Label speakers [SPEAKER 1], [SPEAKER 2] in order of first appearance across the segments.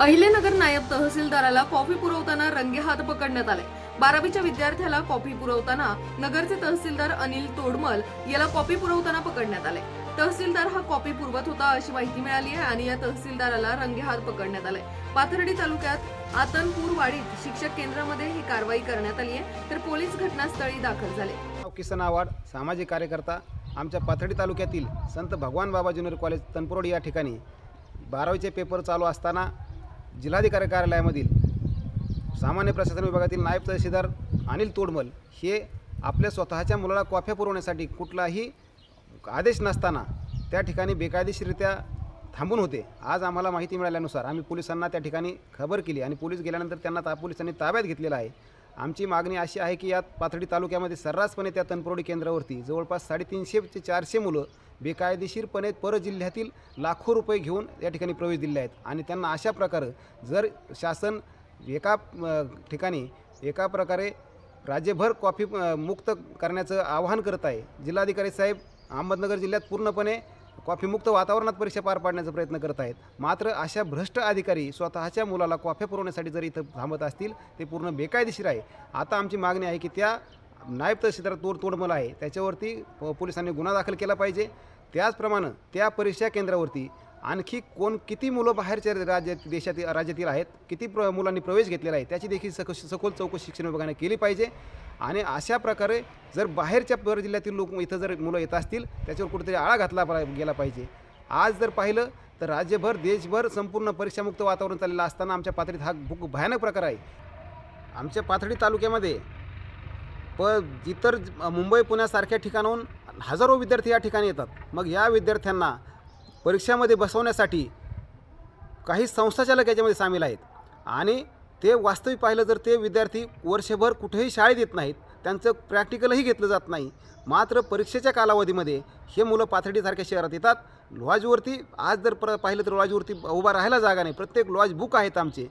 [SPEAKER 1] अहिलेनगर नायब तहसीलदाराला कॉफी पुरवताना रंगेहात पकडण्यात आले. बारावीच्या विद्यार्थ्याला कॉफी पुरवताना नगरचे तहसीलदार अनिल तोडमल याला कॉफी पुरवताना पकडण्यात आले. तहसीलदार हा कॉपी पुरवत होता अशी माहिती मिळाली आहे आणि या तहसीलदाराला रंगेहात पकडण्यात आले. पाथर्डी तालुक्यात आतनपूर वाडीत शिक्षक केंद्रामध्ये ही कारवाई करण्यात आली आहे तर पोलीस घटनास्थळी दाखल झाले.
[SPEAKER 2] किसन आवाड सामाजिक कार्यकर्ता आमच्या पाथर्डी तालुक्यातील संत भगवान बाबा ज्युनियर कॉलेज तनपुरोडी या ठिकाणी. बारावीचे पेपर चालू असताना जिल्हाधिकारी कार्यालयामधील सामान्य प्रशासन विभागातील नायब तहसीलदार अनिल तोडमल हे आपल्या स्वतःच्या मुलाला कॉफ्या पुरवण्यासाठी कुठलाही आदेश नसताना त्या ठिकाणी बेकायदेशीररित्या थांबून होते. आज आम्हाला माहिती मिळाल्यानुसार आम्ही पोलिसांना त्या ठिकाणी खबर केली आणि पोलीस गेल्यानंतर त्यांना ता पोलिसांनी ताब्यात घेतलेला आहे. आमची मागणी अशी आहे की यात पाथर्डी तालुक्यामध्ये सर्रासपणे त्या तनपुरोडी केंद्रावरती जवळपास साडेतीनशे ते चारशे मुलं बेकायदेशीरपणे परजिल्ह्यातील लाखो रुपये घेऊन या ठिकाणी प्रवेश दिले आहेत. आणि त्यांना अशा प्रकारे जर शासन एका ठिकाणी एका प्रकारे राज्यभर कॉफी मुक्त करण्याचं आवाहन करत आहे जिल्हाधिकारी साहेब अहमदनगर जिल्ह्यात पूर्णपणे कॉफीमुक्त वातावरणात परीक्षा पार पाडण्याचा प्रयत्न करत आहेत. मात्र अशा भ्रष्ट अधिकारी स्वतःच्या मुलाला कॉफ्या पुरवण्यासाठी जर इथं थांबत असतील ते पूर्ण बेकायदेशीर आहे. आता आमची मागणी आहे की त्या नायब तहसीलदार तोड तोडमल आहे. त्याच्यावरती प- पोलिसांनी गुन्हा दाखल केला पाहिजे. त्याचप्रमाणे त्या परीक्षा केंद्रावरती आणखी कोण किती मुलं बाहेरच्या राज्यात देशातील राज्यातील आहेत किती प्र मुलांनी प्रवेश घेतलेला आहे त्याची देखील सख सखोल चौकशी शिक्षण विभागाने केली पाहिजे. आणि अशा प्रकारे जर बाहेरच्या पर जिल्ह्यातील लोक इथं जर मुलं येत असतील त्याच्यावर कुठेतरी आळा घातला पा- गेला पाहिजे. आज जर पाहिलं तर राज्यभर देशभर संपूर्ण परीक्षामुक्त वातावरण चाललेलं असताना आमच्या पातळीत हा भूक भयानक प्रकार आहे. आमच्या पाथर्डी तालुक्यामध्ये प इतर मुंबई पुण्यासारख्या ठिकाणाहून हजारो विद्यार्थी या ठिकाणी येतात. मग या विद्यार्थ्यांना परीक्षामध्ये बसवण्यासाठी काही संस्थाचालक याच्यामध्ये सामील आहेत. आणि ते वास्तविक पाहिलं तर ते विद्यार्थी वर्षभर कुठेही शाळेत येत नाहीत त्यांचं प्रॅक्टिकलही घेतलं जात नाही मात्र परीक्षेच्या कालावधीमध्ये हे मुलं पाथर्डीसारख्या शहरात येतात. लॉजवरती आज जर प्र पाहिलं तर लॉजवरती उभा राहायला जागा नाही. प्रत्येक लॉज बुक आहेत आमचे.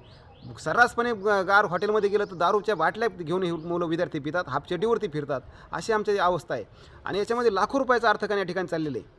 [SPEAKER 2] सर्रासपणे गार हॉटेलमध्ये गेलं तर दारूच्या बाटल्या घेऊन हे मुलं विद्यार्थी पितात हाफचड्डीवरती फिरतात अशी आमची अवस्था आहे. आणि याच्यामध्ये लाखो रुपयाचा अर्थकारण या ठिकाणी चाललेलं आहे.